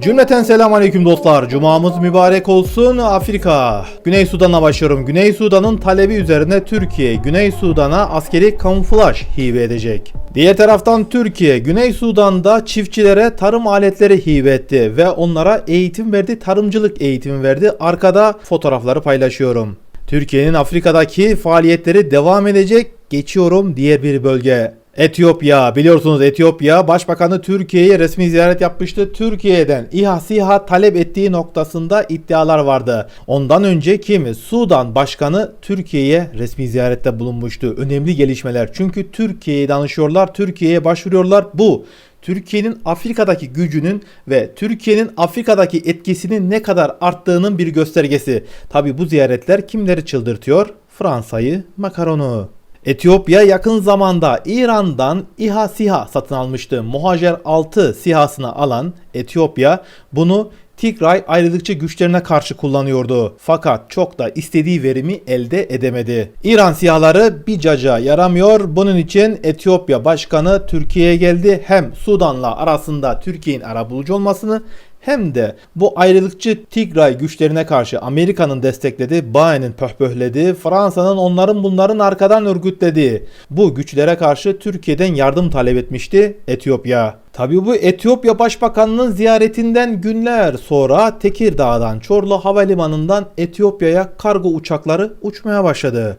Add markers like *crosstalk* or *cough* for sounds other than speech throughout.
Cümleten selam aleyküm dostlar. Cumamız mübarek olsun. Afrika. Güney Sudan'a başlıyorum. Güney Sudan'ın talebi üzerine Türkiye, Güney Sudan'a askeri kamuflaj hibe edecek. Diğer taraftan Türkiye, Güney Sudan'da çiftçilere tarım aletleri hibe etti ve onlara eğitim verdi, tarımcılık eğitimi verdi. Arkada fotoğrafları paylaşıyorum. Türkiye'nin Afrika'daki faaliyetleri devam edecek. Geçiyorum diğer bir bölge. Etiyopya biliyorsunuz Etiyopya Başbakanı Türkiye'ye resmi ziyaret yapmıştı. Türkiye'den İHA SİHA talep ettiği noktasında iddialar vardı. Ondan önce kim? Sudan Başkanı Türkiye'ye resmi ziyarette bulunmuştu. Önemli gelişmeler çünkü Türkiye'ye danışıyorlar, Türkiye'ye başvuruyorlar. Bu Türkiye'nin Afrika'daki gücünün ve Türkiye'nin Afrika'daki etkisinin ne kadar arttığının bir göstergesi. Tabi bu ziyaretler kimleri çıldırtıyor? Fransa'yı, Macron'u. Etiyopya yakın zamanda İran'dan İHA SİHA satın almıştı. Muhacer 6 SİHA'sını alan Etiyopya bunu Tigray ayrılıkçı güçlerine karşı kullanıyordu. Fakat çok da istediği verimi elde edemedi. İran SİHA'ları bir caca yaramıyor. Bunun için Etiyopya Başkanı Türkiye'ye geldi. Hem Sudan'la arasında Türkiye'nin arabulucu olmasını hem de bu ayrılıkçı Tigray güçlerine karşı Amerika'nın desteklediği, Baye'nin pöhpöhlediği, Fransa'nın onların bunların arkadan örgütlediği bu güçlere karşı Türkiye'den yardım talep etmişti Etiyopya. Tabi bu Etiyopya Başbakanı'nın ziyaretinden günler sonra Tekirdağ'dan Çorlu Havalimanı'ndan Etiyopya'ya kargo uçakları uçmaya başladı.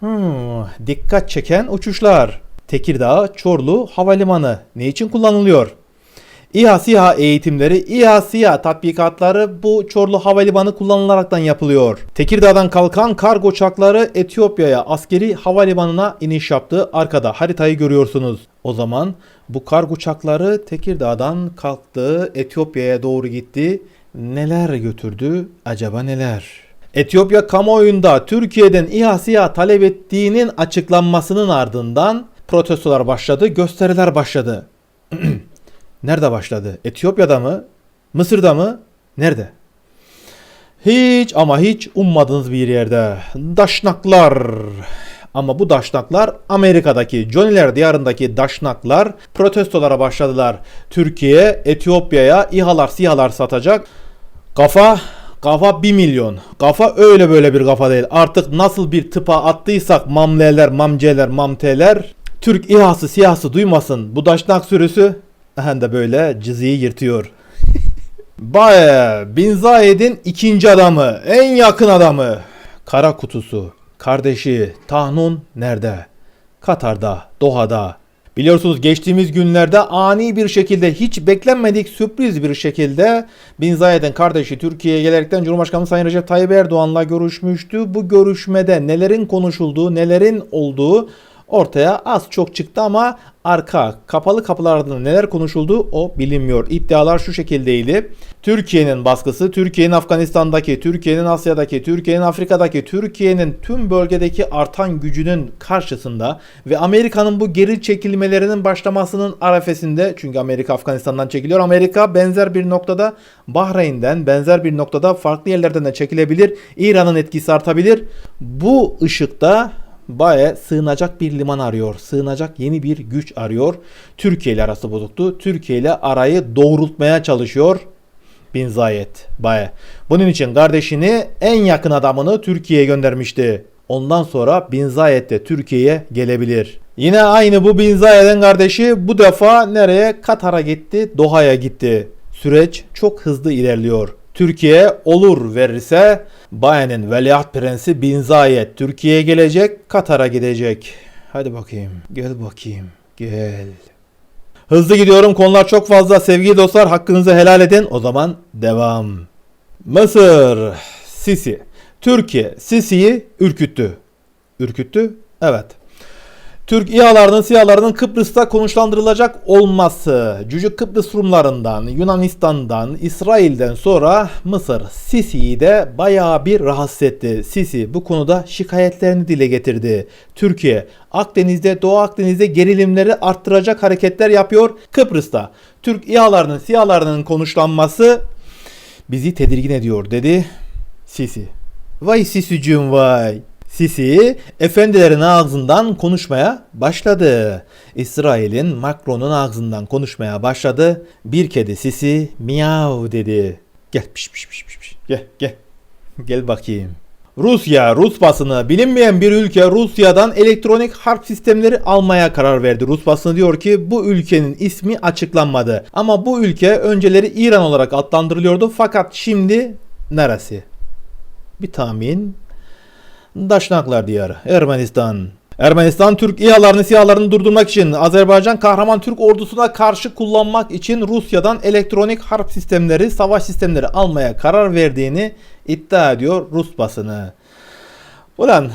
Hmm, dikkat çeken uçuşlar. Tekirdağ Çorlu Havalimanı ne için kullanılıyor? İHA SİHA eğitimleri, İHA SİHA tatbikatları bu Çorlu Havalimanı kullanılaraktan yapılıyor. Tekirdağ'dan kalkan kargo uçakları Etiyopya'ya askeri havalimanına iniş yaptı. Arkada haritayı görüyorsunuz. O zaman bu kargo uçakları Tekirdağ'dan kalktı, Etiyopya'ya doğru gitti. Neler götürdü? Acaba neler? Etiyopya kamuoyunda Türkiye'den İHA SİHA talep ettiğinin açıklanmasının ardından protestolar başladı, gösteriler başladı. *clears throat* Nerede başladı? Etiyopya'da mı? Mısır'da mı? Nerede? Hiç ama hiç ummadığınız bir yerde. Daşnaklar. Ama bu daşnaklar Amerika'daki Johnnyler diyarındaki daşnaklar protestolara başladılar. Türkiye Etiyopya'ya İHA'lar SİHA'lar satacak. Kafa Kafa 1 milyon. Kafa öyle böyle bir kafa değil. Artık nasıl bir tıpa attıysak mamleler, mamceler, mamteler Türk İHA'sı siyahsı duymasın. Bu daşnak sürüsü hem de böyle cızıyı yırtıyor. *laughs* Baye Bin Zayed'in ikinci adamı, en yakın adamı. Kara kutusu, kardeşi Tahnun nerede? Katar'da, Doha'da. Biliyorsunuz geçtiğimiz günlerde ani bir şekilde hiç beklenmedik sürpriz bir şekilde Bin Zayed'in kardeşi Türkiye'ye gelerekten Cumhurbaşkanı Sayın Recep Tayyip Erdoğan'la görüşmüştü. Bu görüşmede nelerin konuşulduğu, nelerin olduğu ortaya az çok çıktı ama arka kapalı kapılardan neler konuşulduğu o bilinmiyor. İddialar şu şekildeydi. Türkiye'nin baskısı, Türkiye'nin Afganistan'daki, Türkiye'nin Asya'daki, Türkiye'nin Afrika'daki, Türkiye'nin tüm bölgedeki artan gücünün karşısında ve Amerika'nın bu geri çekilmelerinin başlamasının arefesinde çünkü Amerika Afganistan'dan çekiliyor. Amerika benzer bir noktada Bahreyn'den, benzer bir noktada farklı yerlerden de çekilebilir. İran'ın etkisi artabilir. Bu ışıkta Baye sığınacak bir liman arıyor. Sığınacak yeni bir güç arıyor. Türkiye ile arası bozuktu. Türkiye ile arayı doğrultmaya çalışıyor. Bin Zayed Baye. Bunun için kardeşini en yakın adamını Türkiye'ye göndermişti. Ondan sonra Bin Zayed de Türkiye'ye gelebilir. Yine aynı bu Bin Zayed'in kardeşi bu defa nereye? Katar'a gitti, Doha'ya gitti. Süreç çok hızlı ilerliyor. Türkiye olur verirse Baye'nin veliaht prensi Bin Zayed Türkiye'ye gelecek, Katar'a gidecek. Hadi bakayım, gel bakayım, gel. Hızlı gidiyorum, konular çok fazla. Sevgili dostlar, hakkınızı helal edin. O zaman devam. Mısır, Sisi. Türkiye, Sisi'yi ürküttü. Ürküttü? Evet. Türk İHA'larının SİHA'larının Kıbrıs'ta konuşlandırılacak olması, Cücük Kıbrıs Rumlarından, Yunanistan'dan, İsrail'den sonra Mısır Sisi'yi de bayağı bir rahatsız etti. Sisi bu konuda şikayetlerini dile getirdi. Türkiye Akdeniz'de, Doğu Akdeniz'de gerilimleri arttıracak hareketler yapıyor. Kıbrıs'ta Türk İHA'larının SİHA'larının konuşlanması bizi tedirgin ediyor dedi Sisi. Vay Sisi'cüğüm vay. Sisi efendilerin ağzından konuşmaya başladı. İsrail'in Macron'un ağzından konuşmaya başladı. Bir kedi Sisi miyav dedi. Gel piş piş piş piş. Gel gel. Gel bakayım. Rusya, Rus basını bilinmeyen bir ülke Rusya'dan elektronik harp sistemleri almaya karar verdi. Rus basını diyor ki bu ülkenin ismi açıklanmadı. Ama bu ülke önceleri İran olarak adlandırılıyordu fakat şimdi neresi? Bir tahmin. Daşnaklar diyarı. Ermenistan. Ermenistan Türk İHA'larını SİHA'larını durdurmak için Azerbaycan kahraman Türk ordusuna karşı kullanmak için Rusya'dan elektronik harp sistemleri, savaş sistemleri almaya karar verdiğini iddia ediyor Rus basını. Ulan,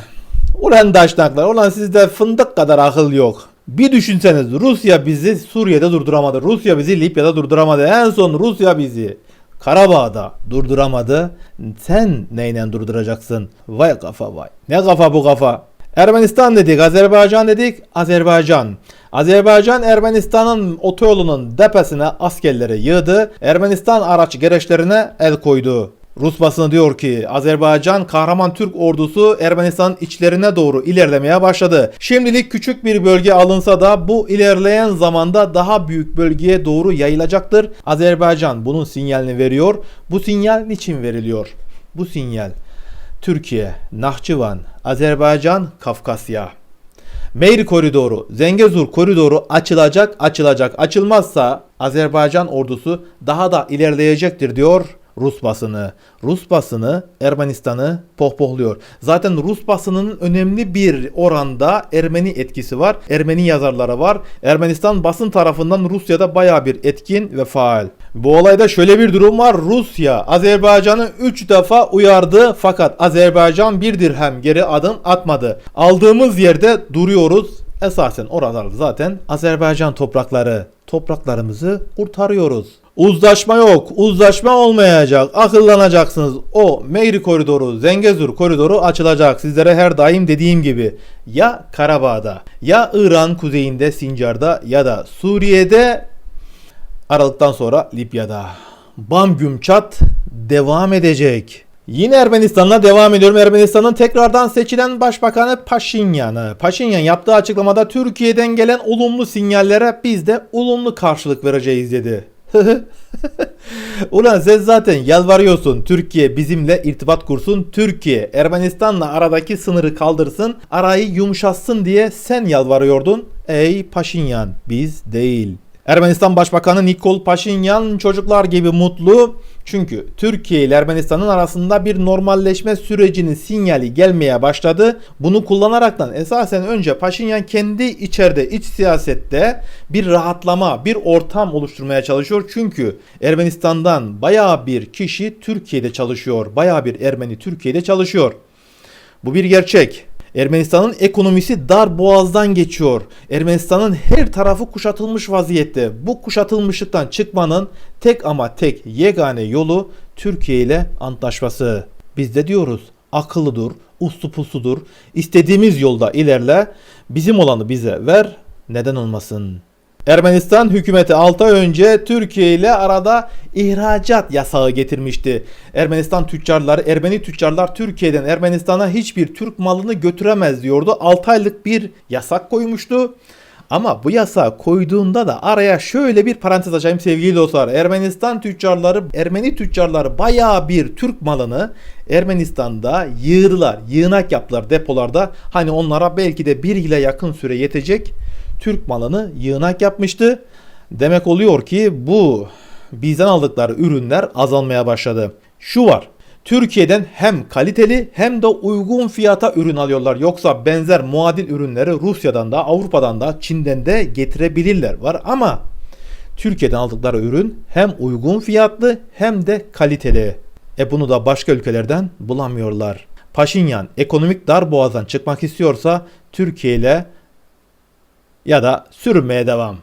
ulan daşnaklar, ulan sizde fındık kadar akıl yok. Bir düşünseniz Rusya bizi Suriye'de durduramadı. Rusya bizi Libya'da durduramadı. En son Rusya bizi Karabağ'da durduramadı. Sen neyle durduracaksın? Vay kafa vay. Ne kafa bu kafa? Ermenistan dedik, Azerbaycan dedik, Azerbaycan. Azerbaycan Ermenistan'ın otoyolunun depesine askerleri yığdı. Ermenistan araç gereçlerine el koydu. Rus basını diyor ki Azerbaycan kahraman Türk ordusu Ermenistan'ın içlerine doğru ilerlemeye başladı. Şimdilik küçük bir bölge alınsa da bu ilerleyen zamanda daha büyük bölgeye doğru yayılacaktır. Azerbaycan bunun sinyalini veriyor. Bu sinyal niçin veriliyor? Bu sinyal Türkiye, Nahçıvan, Azerbaycan, Kafkasya. Meyri koridoru, Zengezur koridoru açılacak, açılacak. Açılmazsa Azerbaycan ordusu daha da ilerleyecektir diyor Rus basını. Rus basını Ermenistan'ı pohpohluyor. Zaten Rus basının önemli bir oranda Ermeni etkisi var. Ermeni yazarları var. Ermenistan basın tarafından Rusya'da baya bir etkin ve faal. Bu olayda şöyle bir durum var. Rusya Azerbaycan'ı 3 defa uyardı fakat Azerbaycan bir dirhem geri adım atmadı. Aldığımız yerde duruyoruz. Esasen oralar zaten Azerbaycan toprakları. Topraklarımızı kurtarıyoruz. Uzlaşma yok. Uzlaşma olmayacak. Akıllanacaksınız. O Meyri koridoru, Zengezur koridoru açılacak. Sizlere her daim dediğim gibi. Ya Karabağ'da, ya İran kuzeyinde Sincar'da ya da Suriye'de Aralıktan sonra Libya'da. Bam güm çat devam edecek. Yine Ermenistan'la devam ediyorum. Ermenistan'ın tekrardan seçilen başbakanı Paşinyan'ı. Paşinyan yaptığı açıklamada Türkiye'den gelen olumlu sinyallere biz de olumlu karşılık vereceğiz dedi. *laughs* Ulan sen zaten yalvarıyorsun Türkiye bizimle irtibat kursun. Türkiye Ermenistan'la aradaki sınırı kaldırsın. Arayı yumuşatsın diye sen yalvarıyordun. Ey Paşinyan biz değil. Ermenistan Başbakanı Nikol Paşinyan çocuklar gibi mutlu. Çünkü Türkiye ile Ermenistan'ın arasında bir normalleşme sürecinin sinyali gelmeye başladı. Bunu kullanaraktan esasen önce Paşinyan kendi içeride iç siyasette bir rahatlama, bir ortam oluşturmaya çalışıyor. Çünkü Ermenistan'dan bayağı bir kişi Türkiye'de çalışıyor. Bayağı bir Ermeni Türkiye'de çalışıyor. Bu bir gerçek. Ermenistan'ın ekonomisi dar boğazdan geçiyor. Ermenistan'ın her tarafı kuşatılmış vaziyette. Bu kuşatılmışlıktan çıkmanın tek ama tek yegane yolu Türkiye ile antlaşması. Biz de diyoruz akıllı dur, uslu pusludur. İstediğimiz yolda ilerle. Bizim olanı bize ver. Neden olmasın? Ermenistan hükümeti 6 ay önce Türkiye ile arada ihracat yasağı getirmişti. Ermenistan tüccarları, Ermeni tüccarlar Türkiye'den Ermenistan'a hiçbir Türk malını götüremez diyordu. 6 aylık bir yasak koymuştu. Ama bu yasağı koyduğunda da araya şöyle bir parantez açayım sevgili dostlar. Ermenistan tüccarları, Ermeni tüccarları bayağı bir Türk malını Ermenistan'da yığdılar. Yığınak yaptılar depolarda. Hani onlara belki de bir yıla yakın süre yetecek Türk malını yığınak yapmıştı. Demek oluyor ki bu bizden aldıkları ürünler azalmaya başladı. Şu var. Türkiye'den hem kaliteli hem de uygun fiyata ürün alıyorlar. Yoksa benzer muadil ürünleri Rusya'dan da Avrupa'dan da Çin'den de getirebilirler var ama Türkiye'den aldıkları ürün hem uygun fiyatlı hem de kaliteli. E bunu da başka ülkelerden bulamıyorlar. Paşinyan ekonomik dar boğazdan çıkmak istiyorsa Türkiye ile ya da sürünmeye devam.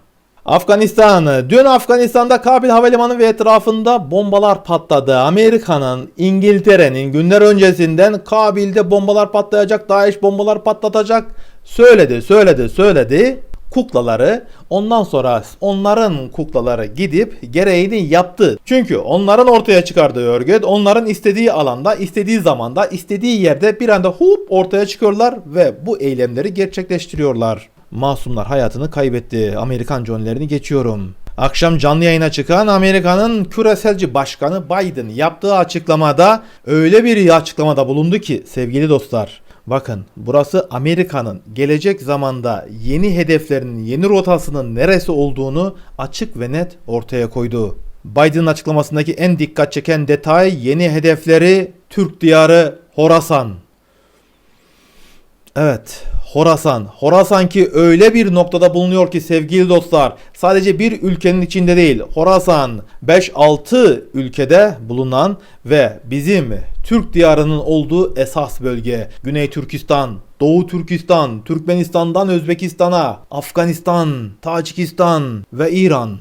Afganistan. Dün Afganistan'da Kabil Havalimanı ve etrafında bombalar patladı. Amerika'nın, İngiltere'nin günler öncesinden Kabil'de bombalar patlayacak, Daesh bombalar patlatacak söyledi, söyledi, söyledi. kuklaları ondan sonra onların kuklaları gidip gereğini yaptı. Çünkü onların ortaya çıkardığı örgüt onların istediği alanda, istediği zamanda, istediği yerde bir anda hup ortaya çıkıyorlar ve bu eylemleri gerçekleştiriyorlar. Masumlar hayatını kaybetti. Amerikan John'lerini geçiyorum. Akşam canlı yayına çıkan Amerika'nın küreselci başkanı Biden yaptığı açıklamada öyle bir açıklamada bulundu ki sevgili dostlar. Bakın burası Amerika'nın gelecek zamanda yeni hedeflerinin, yeni rotasının neresi olduğunu açık ve net ortaya koydu. Biden'ın açıklamasındaki en dikkat çeken detay yeni hedefleri Türk diyarı Horasan. Evet, Horasan. Horasan ki öyle bir noktada bulunuyor ki sevgili dostlar, sadece bir ülkenin içinde değil, Horasan 5-6 ülkede bulunan ve bizim Türk diyarının olduğu esas bölge. Güney Türkistan, Doğu Türkistan, Türkmenistan'dan Özbekistan'a, Afganistan, Tacikistan ve İran.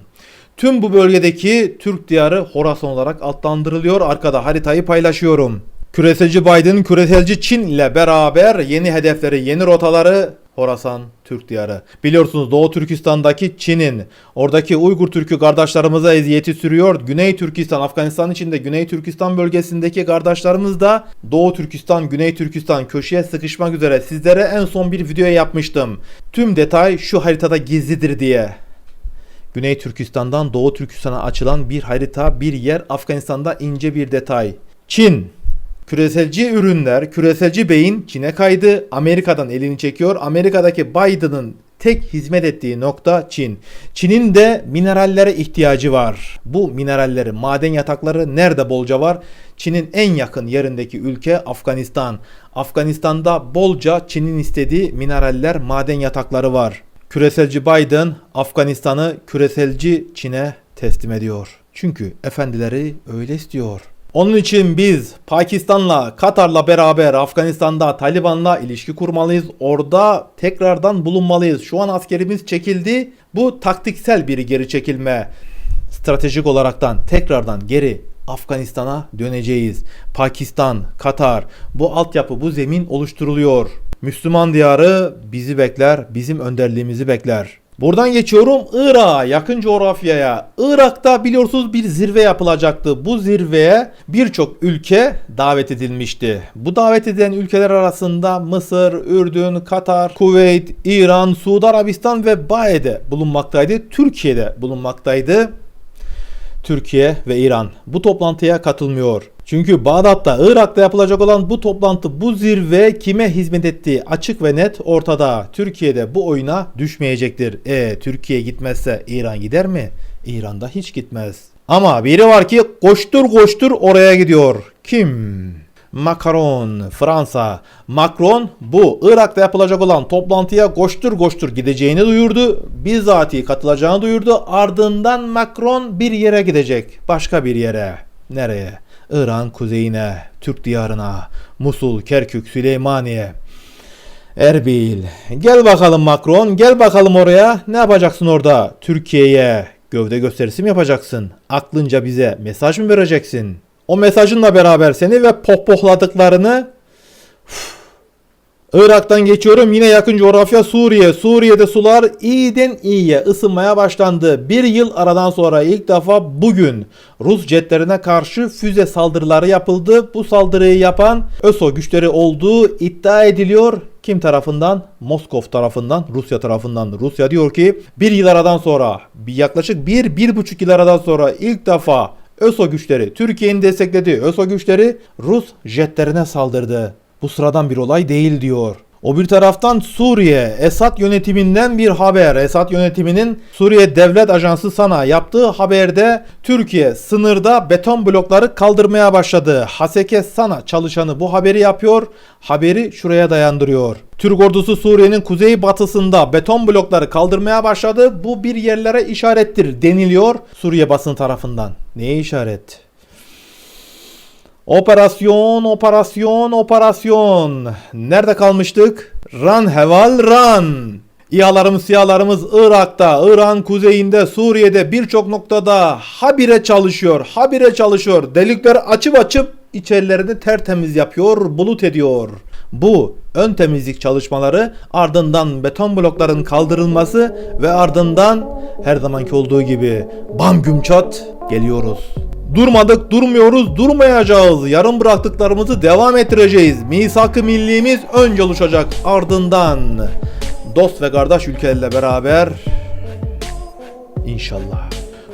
Tüm bu bölgedeki Türk diyarı Horasan olarak adlandırılıyor. Arkada haritayı paylaşıyorum. Küreselci Biden, küreselci Çin ile beraber yeni hedefleri, yeni rotaları Horasan Türk diyarı. Biliyorsunuz Doğu Türkistan'daki Çin'in oradaki Uygur Türk'ü kardeşlerimize eziyeti sürüyor. Güney Türkistan, Afganistan içinde Güney Türkistan bölgesindeki kardeşlerimiz de Doğu Türkistan, Güney Türkistan köşeye sıkışmak üzere. Sizlere en son bir video yapmıştım. Tüm detay şu haritada gizlidir diye. Güney Türkistan'dan Doğu Türkistan'a açılan bir harita, bir yer Afganistan'da ince bir detay. Çin Küreselci ürünler, küreselci beyin Çin'e kaydı. Amerika'dan elini çekiyor. Amerika'daki Biden'ın tek hizmet ettiği nokta Çin. Çin'in de minerallere ihtiyacı var. Bu mineralleri, maden yatakları nerede bolca var? Çin'in en yakın yerindeki ülke Afganistan. Afganistan'da bolca Çin'in istediği mineraller, maden yatakları var. Küreselci Biden Afganistan'ı küreselci Çin'e teslim ediyor. Çünkü efendileri öyle istiyor. Onun için biz Pakistan'la, Katar'la beraber Afganistan'da Taliban'la ilişki kurmalıyız. Orada tekrardan bulunmalıyız. Şu an askerimiz çekildi. Bu taktiksel bir geri çekilme. Stratejik olaraktan tekrardan geri Afganistan'a döneceğiz. Pakistan, Katar bu altyapı, bu zemin oluşturuluyor. Müslüman diyarı bizi bekler, bizim önderliğimizi bekler. Buradan geçiyorum Irak'a, yakın coğrafyaya. Irak'ta biliyorsunuz bir zirve yapılacaktı. Bu zirveye birçok ülke davet edilmişti. Bu davet edilen ülkeler arasında Mısır, Ürdün, Katar, Kuveyt, İran, Suudi Arabistan ve Bae'de bulunmaktaydı. Türkiye'de bulunmaktaydı. Türkiye ve İran bu toplantıya katılmıyor. Çünkü Bağdat'ta, Irak'ta yapılacak olan bu toplantı, bu zirve kime hizmet ettiği açık ve net ortada. Türkiye'de bu oyuna düşmeyecektir. E Türkiye gitmezse İran gider mi? İran'da hiç gitmez. Ama biri var ki koştur koştur oraya gidiyor. Kim? Macron, Fransa. Macron bu Irak'ta yapılacak olan toplantıya koştur koştur gideceğini duyurdu. Bizzati katılacağını duyurdu. Ardından Macron bir yere gidecek. Başka bir yere. Nereye? İran kuzeyine, Türk diyarına, Musul, Kerkük, Süleymaniye, Erbil. Gel bakalım Macron, gel bakalım oraya. Ne yapacaksın orada? Türkiye'ye gövde gösterisi mi yapacaksın? Aklınca bize mesaj mı vereceksin? O mesajınla beraber seni ve pohpohladıklarını Üf. Irak'tan geçiyorum yine yakın coğrafya Suriye. Suriye'de sular iyiden iyiye ısınmaya başlandı. Bir yıl aradan sonra ilk defa bugün Rus jetlerine karşı füze saldırıları yapıldı. Bu saldırıyı yapan ÖSO güçleri olduğu iddia ediliyor. Kim tarafından? Moskov tarafından, Rusya tarafından. Rusya diyor ki bir yıl aradan sonra, yaklaşık bir, bir buçuk yıl aradan sonra ilk defa ÖSO güçleri, Türkiye'nin desteklediği ÖSO güçleri Rus jetlerine saldırdı. Bu sıradan bir olay değil diyor. O bir taraftan Suriye, Esad yönetiminden bir haber. Esad yönetiminin Suriye Devlet Ajansı sana yaptığı haberde Türkiye sınırda beton blokları kaldırmaya başladı. Haseke sana çalışanı bu haberi yapıyor. Haberi şuraya dayandırıyor. Türk ordusu Suriye'nin kuzey batısında beton blokları kaldırmaya başladı. Bu bir yerlere işarettir deniliyor Suriye basın tarafından. Neye işaret? Operasyon, operasyon, operasyon. Nerede kalmıştık? Run heval run. İHA'larımız, SİHA'larımız Irak'ta, İran kuzeyinde, Suriye'de birçok noktada habire çalışıyor, habire çalışıyor. Delikleri açıp açıp içerilerini tertemiz yapıyor, bulut ediyor. Bu ön temizlik çalışmaları ardından beton blokların kaldırılması ve ardından her zamanki olduğu gibi bam güm çat geliyoruz. Durmadık, durmuyoruz, durmayacağız. Yarım bıraktıklarımızı devam ettireceğiz. Misak-ı millimiz önce oluşacak. Ardından dost ve kardeş ülkelerle beraber İnşallah.